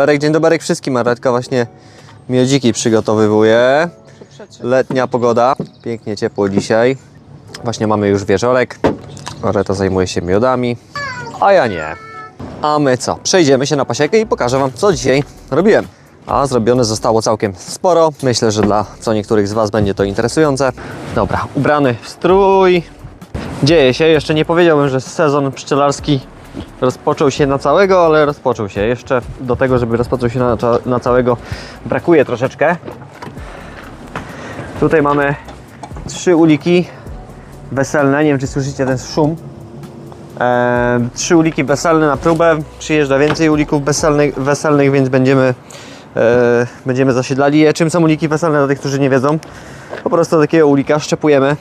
Berek, dzień dobry wszystkim. Aretka właśnie miodziki przygotowywuje. Letnia pogoda, pięknie ciepło dzisiaj. Właśnie mamy już wieczorek. Areta zajmuje się miodami, a ja nie. A my co? Przejdziemy się na pasiekę i pokażę Wam, co dzisiaj robiłem. A zrobione zostało całkiem sporo. Myślę, że dla co niektórych z Was będzie to interesujące. Dobra, ubrany w strój. Dzieje się, jeszcze nie powiedziałbym, że sezon pszczelarski rozpoczął się na całego, ale rozpoczął się. Jeszcze do tego, żeby rozpoczął się na, na całego, brakuje troszeczkę. Tutaj mamy trzy uliki weselne. Nie wiem, czy słyszycie ten szum. E, trzy uliki weselne na próbę. Przyjeżdża więcej ulików weselnych, weselnych więc będziemy, e, będziemy zasiedlali je. Czym są uliki weselne dla tych, którzy nie wiedzą? Po prostu takiego ulika szczepujemy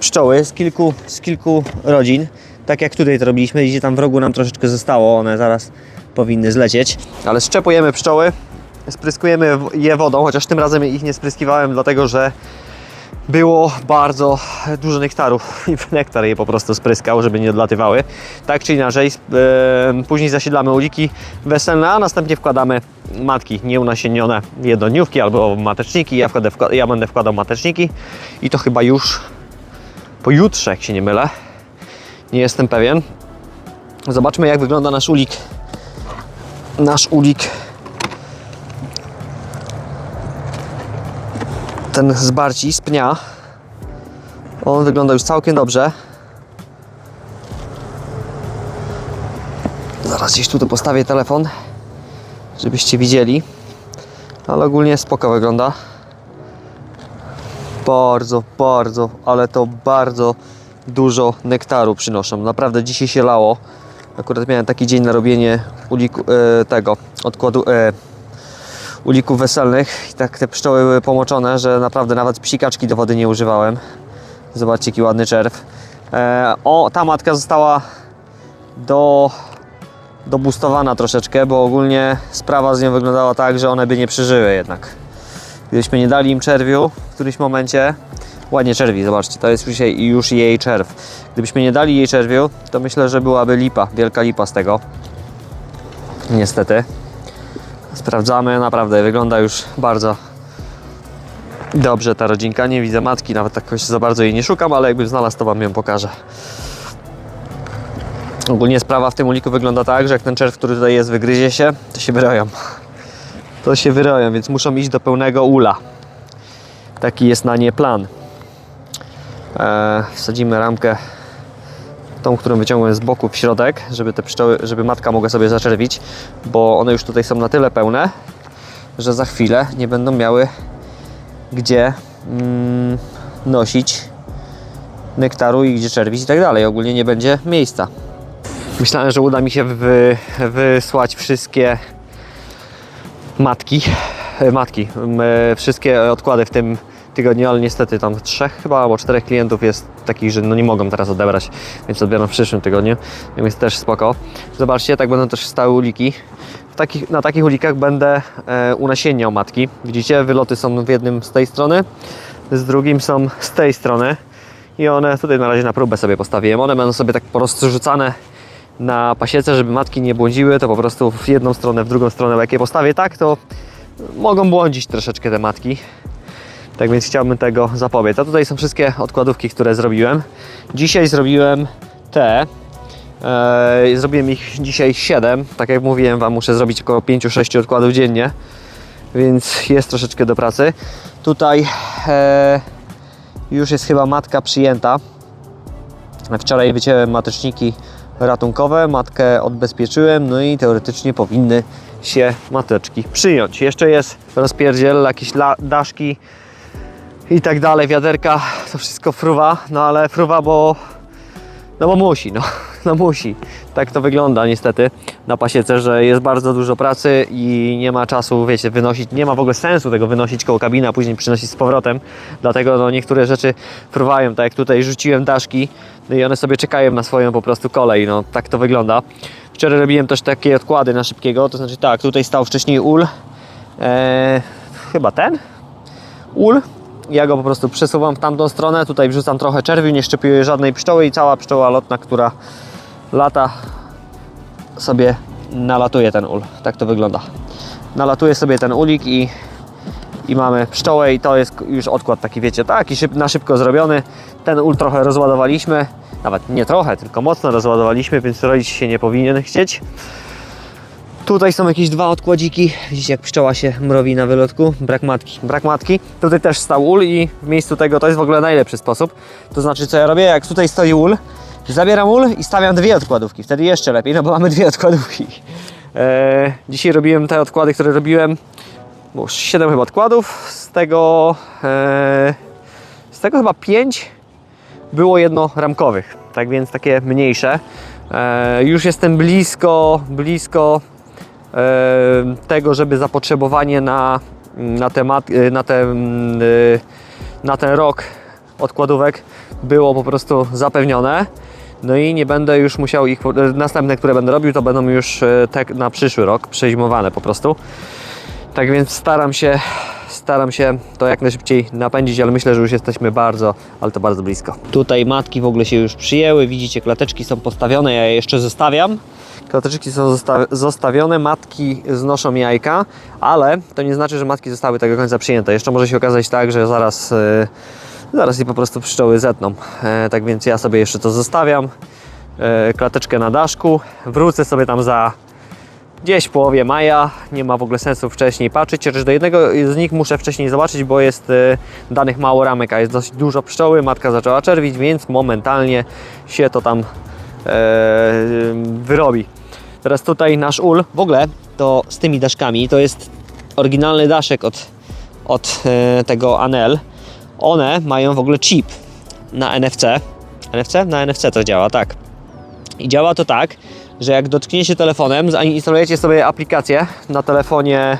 pszczoły z kilku, z kilku rodzin. Tak jak tutaj to robiliśmy, gdzie tam w rogu nam troszeczkę zostało, one zaraz powinny zlecieć. Ale szczepujemy pszczoły, spryskujemy je wodą, chociaż tym razem ich nie spryskiwałem, dlatego że było bardzo dużo nektarów i nektar je po prostu spryskał, żeby nie odlatywały. Tak czy inaczej, później zasiedlamy uliki weselne, a następnie wkładamy matki nieunasienione jednodniówki albo mateczniki. Ja, wkładę, wkła- ja będę wkładał mateczniki i to chyba już pojutrze, jak się nie mylę. Nie jestem pewien. Zobaczmy, jak wygląda nasz ulik. Nasz ulik. Ten z barci, z pnia. On wygląda już całkiem dobrze. Zaraz gdzieś tu to postawię telefon, żebyście widzieli. Ale ogólnie spoko wygląda. Bardzo, bardzo, ale to bardzo dużo nektaru przynoszą. Naprawdę dzisiaj się lało. Akurat miałem taki dzień na robienie uliku, e, tego odkładu e, ulików weselnych i tak te pszczoły były pomoczone, że naprawdę nawet psikaczki do wody nie używałem. Zobaczcie jaki ładny czerw. E, o, ta matka została do dobustowana troszeczkę, bo ogólnie sprawa z nią wyglądała tak, że one by nie przeżyły jednak. Gdybyśmy nie dali im czerwiu w którymś momencie, ładnie czerwi, zobaczcie, to jest już jej, już jej czerw. Gdybyśmy nie dali jej czerwiu, to myślę, że byłaby lipa, wielka lipa z tego. Niestety. Sprawdzamy, naprawdę wygląda już bardzo dobrze ta rodzinka. Nie widzę matki, nawet jakoś za bardzo jej nie szukam, ale jakbym znalazł, to Wam ją pokażę. Ogólnie sprawa w tym uliku wygląda tak, że jak ten czerw, który tutaj jest, wygryzie się, to się wyroją. To się wyroją, więc muszą iść do pełnego ula. Taki jest na nie plan. Eee, wsadzimy ramkę, tą, którą wyciągłem z boku w środek, żeby te pszczoły, żeby matka mogła sobie zaczerwić, bo one już tutaj są na tyle pełne, że za chwilę nie będą miały gdzie mm, nosić nektaru i gdzie czerwić i tak dalej. Ogólnie nie będzie miejsca. Myślałem, że uda mi się wy, wysłać wszystkie matki, e, matki, e, wszystkie odkłady w tym tygodniu, ale niestety tam trzech chyba albo czterech klientów jest takich, że no nie mogą teraz odebrać, więc odbieram w przyszłym tygodniu, więc też spoko. Zobaczcie, tak będą też stały uliki. Takich, na takich ulikach będę e, matki. Widzicie, wyloty są w jednym z tej strony, z drugim są z tej strony i one tutaj na razie na próbę sobie postawiłem. One będą sobie tak po prostu rzucane na pasiece, żeby matki nie błądziły, to po prostu w jedną stronę, w drugą stronę, jak postawię tak, to mogą błądzić troszeczkę te matki. Tak więc chciałbym tego zapobiec. A tutaj są wszystkie odkładówki, które zrobiłem. Dzisiaj zrobiłem te. Eee, zrobiłem ich dzisiaj 7. Tak jak mówiłem Wam, muszę zrobić około 5-6 odkładów dziennie. Więc jest troszeczkę do pracy. Tutaj e, już jest chyba matka przyjęta. Wczoraj wyciąłem mateczniki ratunkowe, matkę odbezpieczyłem, no i teoretycznie powinny się mateczki przyjąć. Jeszcze jest rozpierdziel, jakieś daszki i tak dalej, wiaderka, to wszystko fruwa, no ale fruwa, bo no bo musi, no, no musi. Tak to wygląda niestety na pasiece, że jest bardzo dużo pracy i nie ma czasu, wiecie, wynosić, nie ma w ogóle sensu tego wynosić koło kabiny, a później przynosić z powrotem. Dlatego no, niektóre rzeczy fruwają, tak jak tutaj rzuciłem daszki no i one sobie czekają na swoją po prostu kolej, no tak to wygląda. Wczoraj robiłem też takie odkłady na szybkiego, to znaczy tak, tutaj stał wcześniej ul, eee, chyba ten ul, ja go po prostu przesuwam w tamtą stronę, tutaj wrzucam trochę czerwiu, nie szczepiuję żadnej pszczoły i cała pszczoła lotna, która lata sobie nalatuje ten ul. Tak to wygląda. Nalatuje sobie ten ulik i, i mamy pszczołę i to jest już odkład taki, wiecie, taki szyb, na szybko zrobiony. Ten ul trochę rozładowaliśmy, nawet nie trochę, tylko mocno rozładowaliśmy, więc rodzić się nie powinien chcieć. Tutaj są jakieś dwa odkładziki. Widzicie, jak pszczoła się mrowi na wylotku. Brak matki. Brak matki. Tutaj też stał ul i w miejscu tego to jest w ogóle najlepszy sposób. To znaczy, co ja robię? Jak tutaj stoi ul, zabieram ul i stawiam dwie odkładówki. Wtedy jeszcze lepiej, no bo mamy dwie odkładówki. Eee, dzisiaj robiłem te odkłady, które robiłem. Bo już 7 chyba odkładów. Z tego, eee, z tego chyba 5 było jednoramkowych. Tak więc takie mniejsze. Eee, już jestem blisko, blisko tego, żeby zapotrzebowanie na, na, temat, e, na, ten, e, na ten rok odkładówek było po prostu zapewnione. No i nie będę już musiał ich, e, następne, które będę robił, to będą już e, te na przyszły rok przeźmowane po prostu. Tak więc staram się, staram się to jak najszybciej napędzić, ale myślę, że już jesteśmy bardzo, ale to bardzo blisko. Tutaj matki w ogóle się już przyjęły, widzicie, klateczki są postawione, ja je jeszcze zostawiam. Klateczki są zosta- zostawione, matki znoszą jajka, ale to nie znaczy, że matki zostały tego końca przyjęte. Jeszcze może się okazać tak, że zaraz, e, zaraz je po prostu pszczoły zetną. E, tak więc ja sobie jeszcze to zostawiam. E, klateczkę na daszku. Wrócę sobie tam za gdzieś w połowie maja. Nie ma w ogóle sensu wcześniej patrzeć, chociaż do jednego z nich muszę wcześniej zobaczyć, bo jest e, danych mało ramek, a jest dosyć dużo pszczoły. Matka zaczęła czerwić, więc momentalnie się to tam e, wyrobi. Teraz tutaj nasz ul, w ogóle to z tymi daszkami, to jest oryginalny daszek od, od e, tego Anel. One mają w ogóle chip na NFC. NFC? Na NFC to działa, tak. I działa to tak, że jak dotkniecie telefonem, zainstalujecie sobie aplikację na telefonie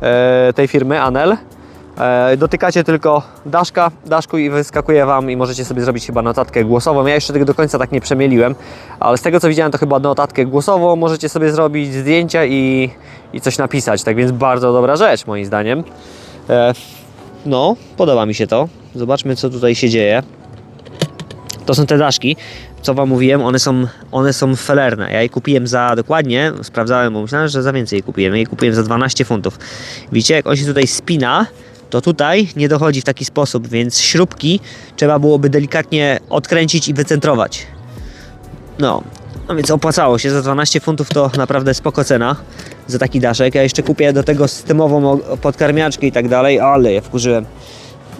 e, tej firmy Anel, e, dotykacie tylko daszka, daszku i wyskakuje Wam i możecie sobie zrobić chyba notatkę głosową. Ja jeszcze tego do końca tak nie przemieliłem, ale z tego co widziałem to chyba notatkę głosową możecie sobie zrobić, zdjęcia i, i coś napisać, tak więc bardzo dobra rzecz moim zdaniem. E, no, podoba mi się to. Zobaczmy co tutaj się dzieje. To są te daszki, co Wam mówiłem, one są, one są felerne. Ja je kupiłem za dokładnie, sprawdzałem, bo myślałem, że za więcej je kupiłem. Ja je kupiłem za 12 funtów. Widzicie, jak on się tutaj spina, to tutaj nie dochodzi w taki sposób, więc śrubki trzeba byłoby delikatnie odkręcić i wycentrować. No, no więc opłacało się, za 12 funtów to naprawdę spoko cena za taki daszek. Ja jeszcze kupię do tego systemową o- podkarmiaczkę i tak dalej, ale ja wkurzyłem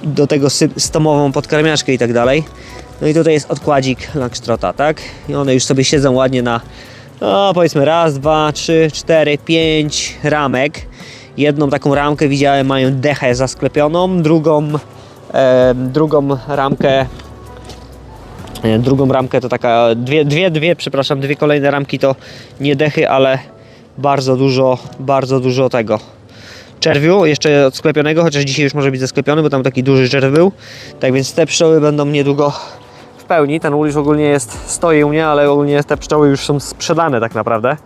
do tego stomową podkarmiaczkę i tak dalej. No i tutaj jest odkładzik Langstrota, tak? I one już sobie siedzą ładnie na, no powiedzmy raz, dwa, trzy, cztery, pięć ramek. Jedną taką ramkę widziałem, mają dechę zasklepioną, drugą, e, drugą ramkę E, Drugą ramkę to taka, dwie, dwie, dwie, przepraszam, dwie kolejne ramki to nie dechy, ale bardzo dużo, bardzo dużo tego czerwiu, jeszcze od sklepionego, chociaż dzisiaj już może być zasklepiony, bo tam taki duży czerw był. Tak więc te pszczoły będą niedługo pełni. Ten ul już ogólnie jest, stoi u mnie, ale ogólnie te pszczoły już są sprzedane tak naprawdę.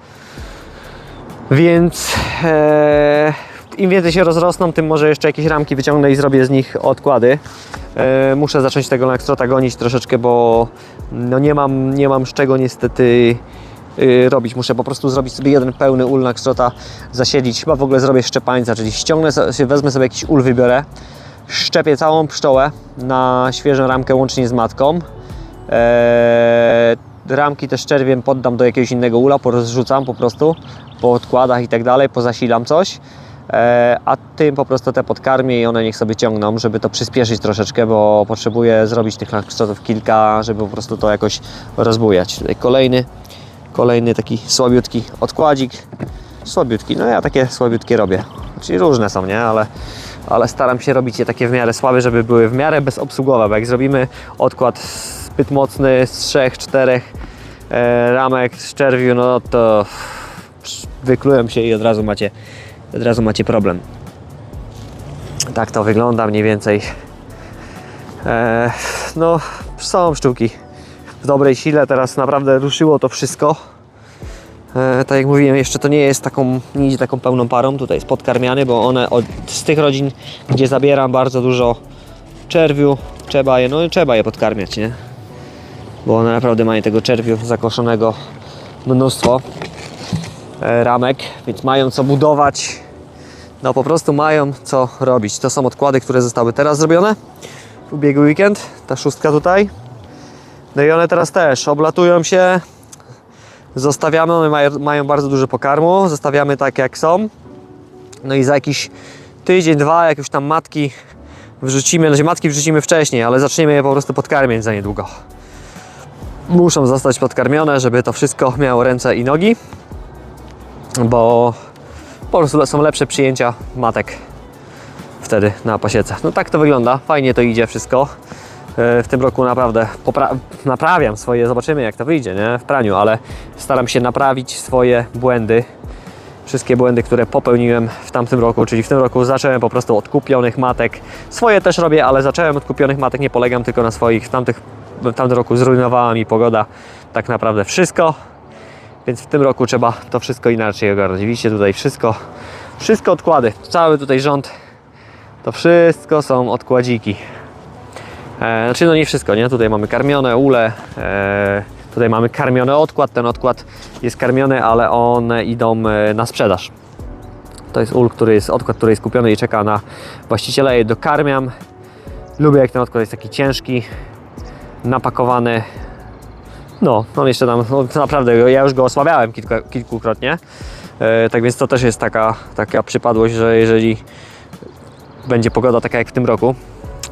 Więc e, im więcej się rozrosną, tym może jeszcze jakieś ramki wyciągnę i zrobię z nich odkłady. E, muszę zacząć tego Langstrota gonić troszeczkę, bo no nie, mam, nie mam z czego niestety y, robić. Muszę po prostu zrobić sobie jeden pełny ul Langstrota, zasiedzić. Chyba w ogóle zrobię szczepańca, czyli ściągnę, wezmę sobie jakiś ul, wybiorę, szczepię całą pszczołę na świeżą ramkę łącznie z matką. Eee, ramki też czerwiem poddam do jakiegoś innego ula, porozrzucam po prostu po odkładach i tak dalej, pozasilam coś. Eee, a tym po prostu te podkarmię i one niech sobie ciągną, żeby to przyspieszyć troszeczkę, bo potrzebuję zrobić tych langstrotów kilka, żeby po prostu to jakoś rozbujać. Tutaj kolejny, kolejny taki słabiutki odkładzik. Słabiutki, no ja takie słabiutkie robię. Czyli różne są, nie? Ale, ale staram się robić je takie w miarę słabe, żeby były w miarę bezobsługowe, bo jak zrobimy odkład zbyt mocny z trzech, czterech e, ramek z czerwiu, no to wyklują się i od razu macie, od razu macie problem. Tak to wygląda mniej więcej. E, no, są pszczółki w dobrej sile, teraz naprawdę ruszyło to wszystko. E, tak jak mówiłem, jeszcze to nie jest taką, nie idzie taką pełną parą, tutaj jest podkarmiany, bo one od, z tych rodzin, gdzie zabieram bardzo dużo czerwiu, trzeba je, no trzeba je podkarmiać, nie? Bo one naprawdę mają tego czerwiu zakoszonego mnóstwo. e, ramek, więc mają co budować. No po prostu mają co robić. To są odkłady, które zostały teraz zrobione w ubiegły weekend. Ta szóstka tutaj. No i one teraz też oblatują się. Zostawiamy, one mają, bardzo dużo pokarmu. Zostawiamy tak jak są. No i za jakiś tydzień, dwa, jak już tam matki wrzucimy, znaczy matki wrzucimy wcześniej, ale zaczniemy je po prostu podkarmiać za niedługo. Muszą zostać podkarmione, żeby to wszystko miało ręce i nogi, bo po prostu są lepsze przyjęcia matek wtedy na pasiece. No tak to wygląda, fajnie to idzie wszystko. E, W tym roku naprawdę naprawiam swoje, zobaczymy jak to wyjdzie nie? w praniu, ale staram się naprawić swoje błędy, wszystkie błędy, które popełniłem w tamtym roku, czyli w tym roku zacząłem po prostu od kupionych matek. Swoje też robię, ale zacząłem od kupionych matek, nie polegam tylko na swoich. W, tamtych, w tamtym roku zrujnowała mi pogoda tak naprawdę wszystko, więc w tym roku trzeba to wszystko inaczej ogarnąć. Widzicie tutaj wszystko, wszystko odkłady, cały tutaj rząd, to wszystko są odkładziki. E, znaczy no nie wszystko, nie? Tutaj mamy karmione ule, e, tutaj mamy karmiony odkład, ten odkład jest karmiony, ale one idą e, na sprzedaż. To jest ul, który jest odkład, który jest kupiony i czeka na właściciela, je dokarmiam. Lubię jak ten odkład jest taki ciężki, napakowany. No, on jeszcze tam, no, naprawdę, ja już go osłabiałem kilkukrotnie. E, tak więc to też jest taka, taka przypadłość, że jeżeli będzie pogoda taka jak w tym roku,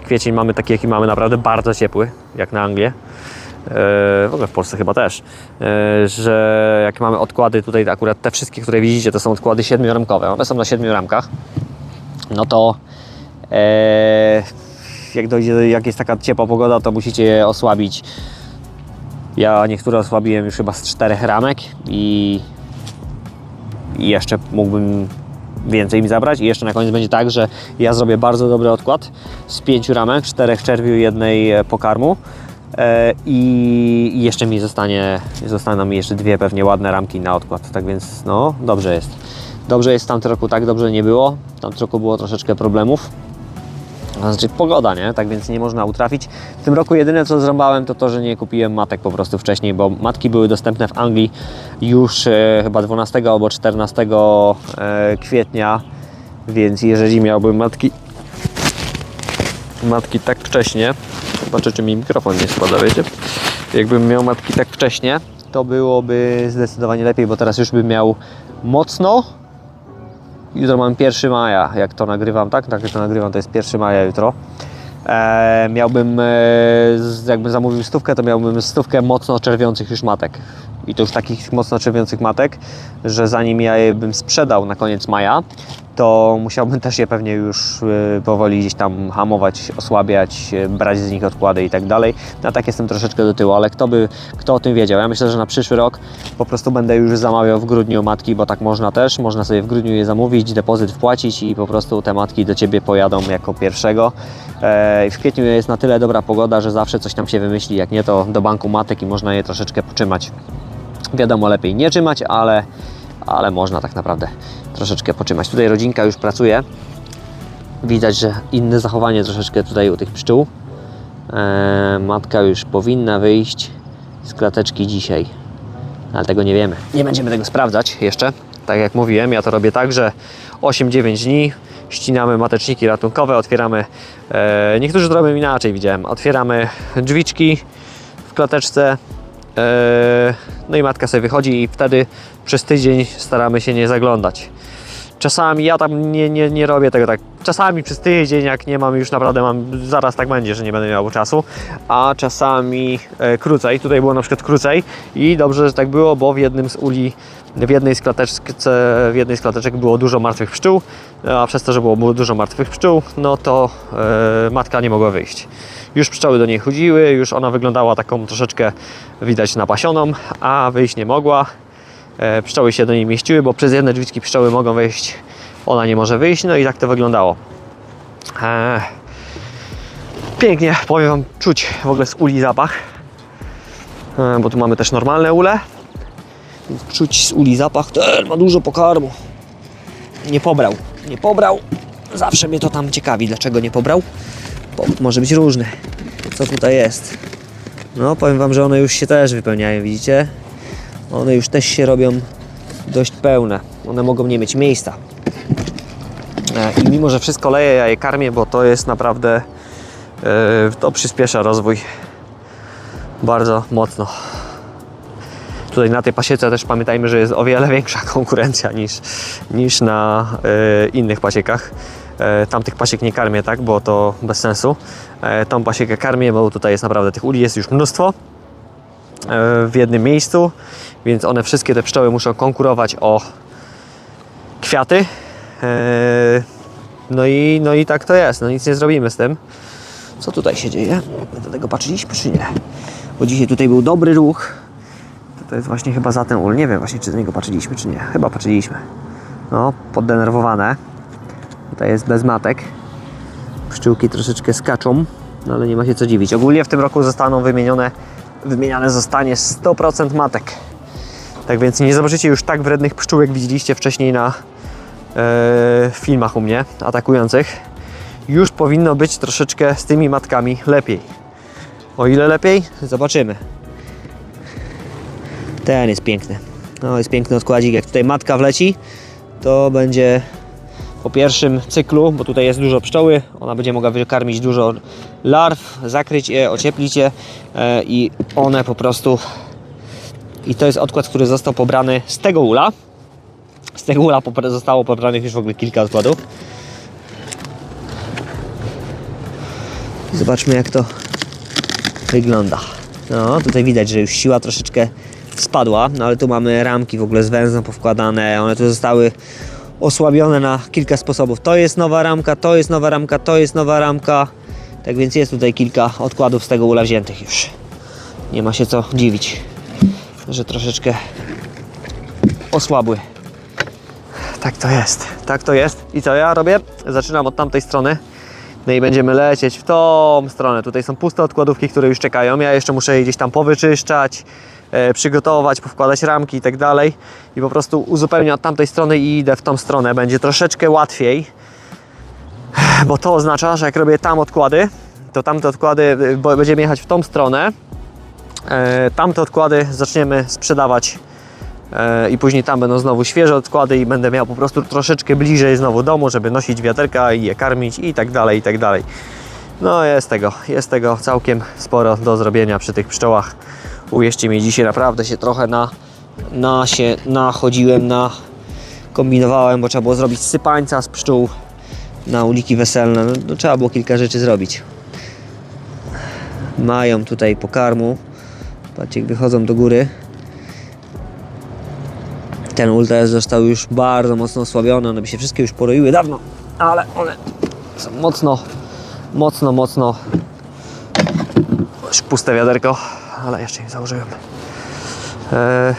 kwiecień mamy taki, jaki mamy, naprawdę bardzo ciepły, jak na Anglię. E, W ogóle w Polsce chyba też, e, że jak mamy odkłady tutaj, akurat te wszystkie, które widzicie, to są odkłady siedmioramkowe. One są na siedmiu ramkach. No to e, jak dojdzie, jak jest taka ciepła pogoda, to musicie je osłabić. Ja niektóre osłabiłem już chyba z czterech ramek i, jeszcze mógłbym więcej mi zabrać i jeszcze na koniec będzie tak, że ja zrobię bardzo dobry odkład z pięciu ramek, czterech czerwiu i jednej e, pokarmu e, i jeszcze mi zostanie, zostaną mi jeszcze dwie pewnie ładne ramki na odkład, tak więc no dobrze jest. Dobrze jest w tamtym roku, tak dobrze nie było, w tamtym roku było troszeczkę problemów, znaczy pogoda, nie? Tak więc nie można utrafić. W tym roku jedyne co zrąbałem to to, że nie kupiłem matek po prostu wcześniej, bo matki były dostępne w Anglii już e, chyba 12 albo 14 e, kwietnia, więc jeżeli miałbym matki matki tak wcześnie, zobaczę czy mi mikrofon nie spada, wiecie? Jakbym miał matki tak wcześnie, to byłoby zdecydowanie lepiej, bo teraz już bym miał mocno Jutro mam 1 maja, jak to nagrywam, tak? Tak, jak to nagrywam, to jest 1 maja jutro. E, miałbym, e, jakbym zamówił stówkę, to miałbym stówkę mocno czerwiących już matek. I to już takich mocno czerwiących matek, że zanim ja je bym sprzedał na koniec maja, to musiałbym też je pewnie już e, powoli gdzieś tam hamować, osłabiać, e, brać z nich odkłady i tak dalej. No tak jestem troszeczkę do tyłu, ale kto by, kto o tym wiedział? Ja myślę, że na przyszły rok po prostu będę już zamawiał w grudniu matki, bo tak można też. Można sobie w grudniu je zamówić, depozyt wpłacić i po prostu te matki do Ciebie pojadą jako pierwszego. E, W kwietniu jest na tyle dobra pogoda, że zawsze coś tam się wymyśli. Jak nie, to do banku matek i można je troszeczkę poczymać. Wiadomo, lepiej nie trzymać, ale, ale można tak naprawdę troszeczkę poczymać. Tutaj rodzinka już pracuje. Widać, że inne zachowanie troszeczkę tutaj u tych pszczół. E, matka już powinna wyjść z klateczki dzisiaj, ale tego nie wiemy. Nie będziemy tego sprawdzać jeszcze. Tak jak mówiłem, ja to robię tak, że 8-9 dni ścinamy mateczniki ratunkowe, otwieramy. E, niektórzy to robią inaczej, widziałem. Otwieramy drzwiczki w klateczce. e, no i matka sobie wychodzi i wtedy przez tydzień staramy się nie zaglądać. Czasami ja tam nie, nie, nie robię tego tak. Czasami przez tydzień, jak nie mam już naprawdę mam, zaraz tak będzie, że nie będę miał czasu, a czasami e, krócej. Tutaj było na przykład krócej i dobrze, że tak było, bo w jednym z uli, w jednej z klateczce, w jednej z klateczek było dużo martwych pszczół, a przez to, że było dużo martwych pszczół, no to e, matka nie mogła wyjść. Już pszczoły do niej chodziły, już ona wyglądała taką troszeczkę widać napasioną, a wyjść nie mogła e, pszczoły się do niej mieściły, bo przez jedne drzwiczki pszczoły mogą wejść, ona nie może wyjść, no i tak to wyglądało. E, pięknie, powiem Wam, czuć w ogóle z uli zapach, e, bo tu mamy też normalne ule, czuć z uli zapach, ten ma dużo pokarmu. Nie pobrał, nie pobrał, zawsze mnie to tam ciekawi, dlaczego nie pobrał, bo może być różny, co tutaj jest. No, powiem Wam, że one już się też wypełniają, widzicie? One już też się robią dość pełne. One mogą nie mieć miejsca. E, I mimo, że wszystko leję, ja je karmię, bo to jest naprawdę, e, to przyspiesza rozwój bardzo mocno. Tutaj na tej pasiece też pamiętajmy, że jest o wiele większa konkurencja niż, niż na e, innych pasiekach. Tamtych pasiek nie karmię, tak, bo to bez sensu. Tą pasiekę karmię, bo tutaj jest naprawdę tych uli jest już mnóstwo w jednym miejscu, więc one wszystkie te pszczoły muszą konkurować o kwiaty. E, No i, no i tak to jest, no nic nie zrobimy z tym. Co tutaj się dzieje? Do tego patrzyliśmy czy nie? Bo dzisiaj tutaj był dobry ruch. To jest właśnie chyba za ten ul. Nie wiem właśnie czy do niego patrzyliśmy czy nie. Chyba patrzyliśmy. No, poddenerwowane. Tutaj jest bez matek. Pszczółki troszeczkę skaczą, no ale nie ma się co dziwić. Ogólnie w tym roku zostaną wymienione, wymieniane zostanie 100% matek. Tak więc nie zobaczycie już tak wrednych pszczół, jak widzieliście wcześniej na e, filmach u mnie atakujących. Już powinno być troszeczkę z tymi matkami lepiej. O ile lepiej? Zobaczymy. Ten jest piękny. No, jest piękny odkładzik. Jak tutaj matka wleci, to będzie po pierwszym cyklu, bo tutaj jest dużo pszczoły, ona będzie mogła wykarmić dużo larw, zakryć je, ocieplić je e, i one po prostu i to jest odkład, który został pobrany z tego ula. Z tego ula zostało pobranych już w ogóle kilka odkładów. Zobaczmy jak to wygląda. No, tutaj widać, że już siła troszeczkę spadła, no ale tu mamy ramki w ogóle z węzłem powkładane, one tu zostały osłabione na kilka sposobów. To jest nowa ramka, to jest nowa ramka, to jest nowa ramka. Tak więc jest tutaj kilka odkładów z tego ula wziętych już. Nie ma się co dziwić, że troszeczkę osłabły. Tak to jest, tak to jest. I co ja robię? Zaczynam od tamtej strony. No i będziemy lecieć w tą stronę. Tutaj są puste odkładówki, które już czekają. Ja jeszcze muszę je gdzieś tam powyczyszczać, e, przygotować, powkładać ramki i tak dalej. I po prostu uzupełnię od tamtej strony i idę w tą stronę. Będzie troszeczkę łatwiej, bo to oznacza, że jak robię tam odkłady, to tamte odkłady, bo będziemy jechać w tą stronę. E, tamte odkłady zaczniemy sprzedawać E, i później tam będą znowu świeże odkłady i będę miał po prostu troszeczkę bliżej znowu domu, żeby nosić wiaterka i je karmić i tak dalej, i tak dalej. No jest tego, jest tego całkiem sporo do zrobienia przy tych pszczołach. Uwierzcie mi, dzisiaj naprawdę się trochę na, na się nachodziłem, na kombinowałem, bo trzeba było zrobić sypańca z pszczół na uliki weselne. No, no, trzeba było kilka rzeczy zrobić. Mają tutaj pokarmu. Patrzcie, wychodzą do góry. Ten ultres został już bardzo mocno osłabiony, one by się wszystkie już poroiły dawno, ale one są mocno, mocno, mocno puste wiaderko, ale jeszcze nie założyłem. E,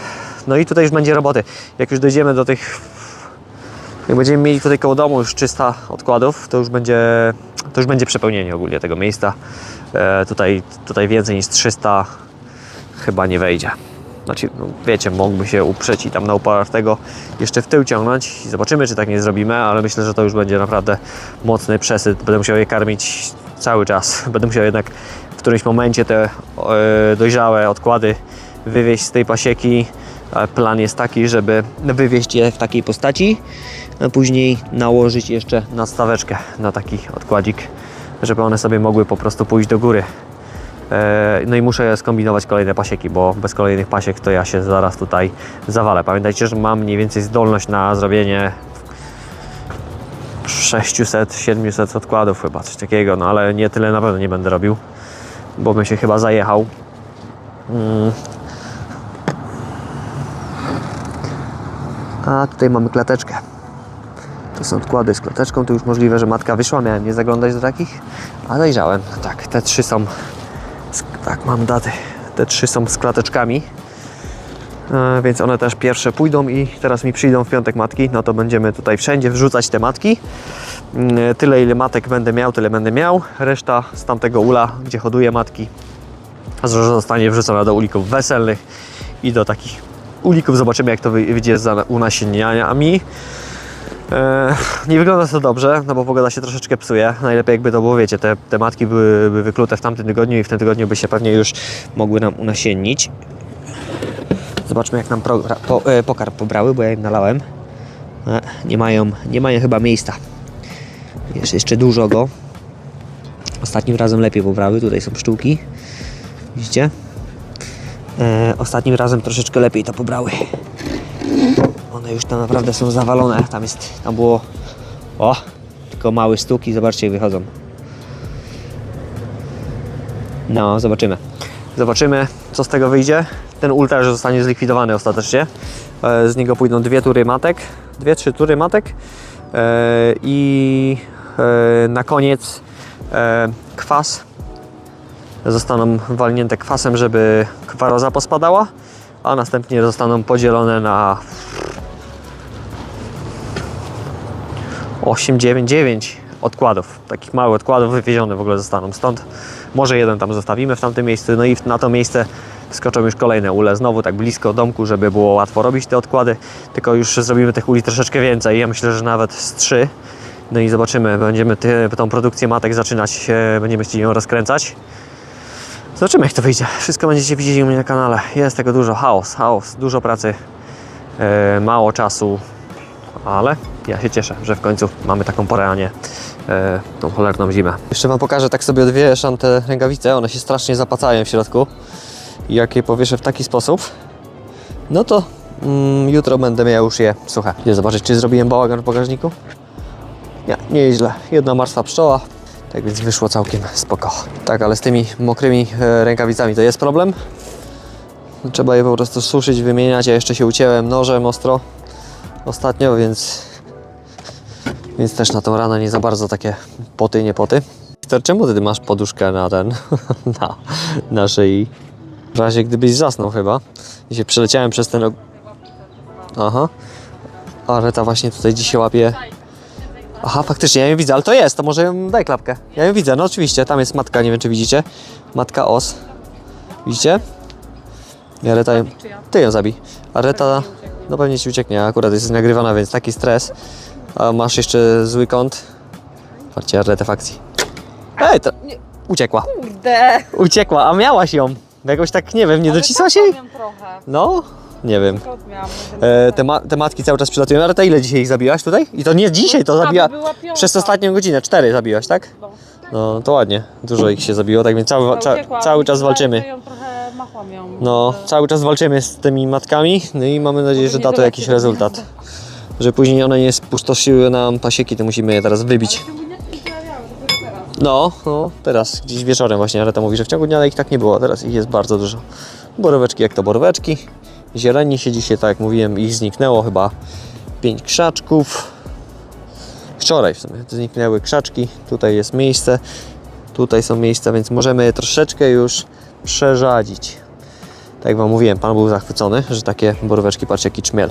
No i tutaj już będzie roboty. Jak już dojdziemy do tych, jak będziemy mieli tutaj koło domu już 300 odkładów, to już będzie, to już będzie przepełnienie ogólnie tego miejsca. E, Tutaj, tutaj więcej niż 300 chyba nie wejdzie. Znaczy, no wiecie, mógłby się uprzeć i tam na uparach tego jeszcze w tył ciągnąć. Zobaczymy, czy tak nie zrobimy, ale myślę, że to już będzie naprawdę mocny przesyt. Będę musiał je karmić cały czas. Będę musiał jednak w którymś momencie te e, dojrzałe odkłady wywieźć z tej pasieki. Plan jest taki, żeby wywieźć je w takiej postaci, a później nałożyć jeszcze nadstaweczkę na taki odkładzik, żeby one sobie mogły po prostu pójść do góry. E, No i muszę skombinować kolejne pasieki, bo bez kolejnych pasiek to ja się zaraz tutaj zawalę. Pamiętajcie, że mam mniej więcej zdolność na zrobienie 600-700 odkładów chyba, coś takiego, no ale nie tyle na pewno nie będę robił, bo bym się chyba zajechał. Mm. A tutaj mamy klateczkę. To są odkłady z klateczką, to już możliwe, że matka wyszła, miałem nie zaglądać do takich, a zajrzałem. Tak, te trzy są tak, mam daty. Te trzy są z klateczkami. E, więc one też pierwsze pójdą i teraz mi przyjdą w piątek matki. No to będziemy tutaj wszędzie wrzucać te matki. Mm, Tyle ile matek będę miał, tyle będę miał. Reszta z tamtego ula, gdzie hoduję matki, zostanie wrzucona do ulików weselnych i do takich ulików. Zobaczymy jak to wy- wyjdzie za unasiennianiami. Nie wygląda to dobrze, no bo pogoda się troszeczkę psuje. Najlepiej jakby to było, wiecie, te, te matki byłyby wyklute w tamtym tygodniu i w tym tygodniu by się pewnie już mogły nam unasiennić. Zobaczmy jak nam progra- po, e, pokarm pobrały, bo ja im nalałem. E, nie, mają, nie mają chyba miejsca. Jest jeszcze dużo go. Ostatnim razem lepiej pobrały, tutaj są pszczółki. Widzicie? E, ostatnim razem troszeczkę lepiej to pobrały. One już tam naprawdę są zawalone. Tam jest, tam było, o, tylko małe stuki. Zobaczcie jak wychodzą. No, zobaczymy. Zobaczymy, co z tego wyjdzie. Ten ul też zostanie zlikwidowany ostatecznie. E, Z niego pójdą dwie tury matek, dwie, trzy tury matek E, i e, na koniec kwas. Zostaną walnięte kwasem, żeby kwaroza pospadała, a następnie zostaną podzielone na 8, 9, 9 odkładów. Takich małych odkładów wywiezione w ogóle zostaną stąd. Może jeden tam zostawimy w tamtym miejscu, no i na to miejsce skoczą już kolejne ule. Znowu tak blisko domku, żeby było łatwo robić te odkłady. Tylko już zrobimy tych uli troszeczkę więcej. Ja myślę, że nawet z trzy. No i zobaczymy, będziemy ty, tą produkcję matek zaczynać, e, będziemy chcieli ją rozkręcać. Zobaczymy jak to wyjdzie. Wszystko będziecie widzieć u mnie na kanale. Jest tego dużo. Chaos, chaos, dużo pracy, e, mało czasu, ale ja się cieszę, że w końcu mamy taką porę, a nie e, tą cholerną zimę. Jeszcze Wam pokażę tak sobie dwie szante rękawice. One się strasznie zapacają w środku. Jak je powieszę w taki sposób, no to mm, jutro będę miał już je suche. Idę zobaczyć, czy zrobiłem bałagan w bagażniku. Nie, nieźle. Jedna martwa pszczoła. Tak więc wyszło całkiem spoko. Tak, ale z tymi mokrymi e, rękawicami to jest problem. Trzeba je po prostu suszyć, wymieniać. Ja jeszcze się ucięłem nożem ostro ostatnio, więc więc też na tą ranę nie za bardzo takie poty, nie poty. Wiktor, czemu ty masz poduszkę na ten, na, na szyi? W razie gdybyś zasnął chyba. I się przeleciałem przez ten... Aha. Ale ta właśnie tutaj dzisiaj łapie... Aha, faktycznie, ja ją widzę, ale to jest, to może daj klapkę. Ja ją widzę, no oczywiście, tam jest matka, nie wiem czy widzicie. Matka os. Widzicie? I Areta ją... Ty ją zabij. Areta... No pewnie ci ucieknie, akurat jest nagrywana, więc taki stres. A masz jeszcze zły kąt. Patrzcie, artefakcji. Ej, to... Uciekła. Kurde! Uciekła, a miałaś ją. Jakoś tak, nie wiem, nie docisła się? jej? Trochę. No, nie wiem. E, te, ma te matki cały czas przylatują. Ale to ile dzisiaj ich zabiłaś tutaj? I to nie dzisiaj, to była piąta. Przez ostatnią godzinę, cztery zabiłaś, tak? No. No, to ładnie. Dużo ich się zabiło, tak więc cały, uciekła, cały czas walczymy. że ją trochę machłam ją. No, cały czas walczymy z tymi matkami, no i mamy nadzieję, że da to jakiś rezultat. Że później one nie spustoszyły nam pasieki, to musimy je teraz wybić. No, no, teraz gdzieś wieczorem właśnie, ale to mówi, że w ciągu dnia ich tak nie było, teraz ich jest bardzo dużo. Boróweczki jak to boróweczki. Zieleni się dzisiaj, tak jak mówiłem, ich zniknęło chyba pięć krzaczków. Wczoraj w sumie zniknęły krzaczki, tutaj jest miejsce, tutaj są miejsca, więc możemy je troszeczkę już przerzadzić. Tak jak Wam mówiłem, Pan był zachwycony, że takie boróweczki, patrzcie jaki czmiel.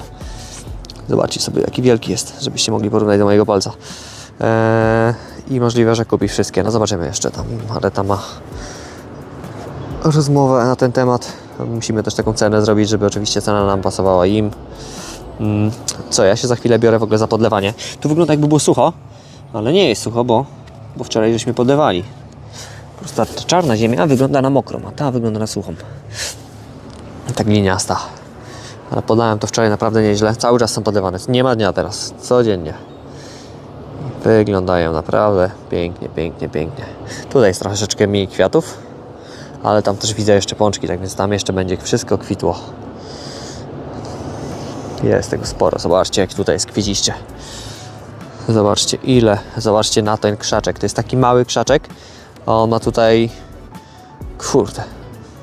Zobaczcie sobie jaki wielki jest, żebyście mogli porównać do mojego palca. Eee, I możliwe, że kupi wszystkie. No zobaczymy jeszcze tam. Areta ma rozmowę na ten temat. Musimy też taką cenę zrobić, żeby oczywiście cena nam pasowała im. Mm, Co, ja się za chwilę biorę w ogóle za podlewanie. Tu wygląda jakby było sucho, ale nie jest sucho, bo, bo wczoraj żeśmy podlewali. Po prostu ta czarna ziemia wygląda na mokrą, a ta wygląda na suchą. Tak liniasta. Ale podałem to wczoraj naprawdę nieźle. Cały czas są podlewane. Nie ma dnia teraz. Codziennie. Wyglądają naprawdę pięknie, pięknie, pięknie. Tutaj jest troszeczkę mniej kwiatów, ale tam też widzę jeszcze pączki, tak więc tam jeszcze będzie wszystko kwitło. Jest tego sporo. Zobaczcie, jak tutaj jest kwieciście. Zobaczcie ile. Zobaczcie na ten krzaczek. To jest taki mały krzaczek, a on ma tutaj. Kurde.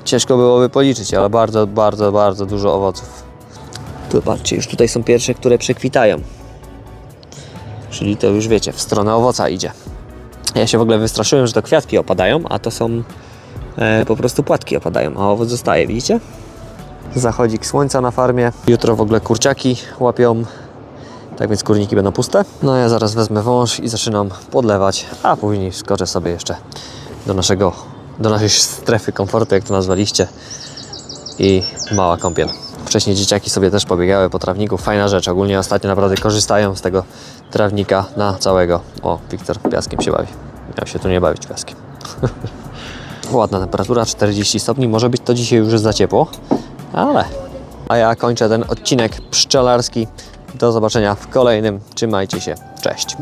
Ciężko byłoby policzyć, ale bardzo, bardzo, bardzo dużo owoców. Tu patrzcie, już tutaj są pierwsze, które przekwitają. Czyli to już wiecie, w stronę owoca idzie. Ja się w ogóle wystraszyłem, że to kwiatki opadają, a to są e, po prostu płatki opadają, a owoc zostaje, widzicie? Zachodzik słońca na farmie. Jutro w ogóle kurciaki łapią, tak więc kurniki będą puste. No ja zaraz wezmę wąż i zaczynam podlewać, a później skoczę sobie jeszcze do naszego, do naszej strefy komfortu, jak to nazwaliście i mała kąpiel. Wcześniej dzieciaki sobie też pobiegały po trawniku. Fajna rzecz. Ogólnie ostatnio naprawdę korzystają z tego trawnika na całego. O, Wiktor piaskiem się bawi. Miał się tu nie bawić piaskiem. Ładna temperatura, 40 stopni. Może być to dzisiaj już za ciepło, ale. A ja kończę ten odcinek pszczelarski. Do zobaczenia w kolejnym. Trzymajcie się. Cześć.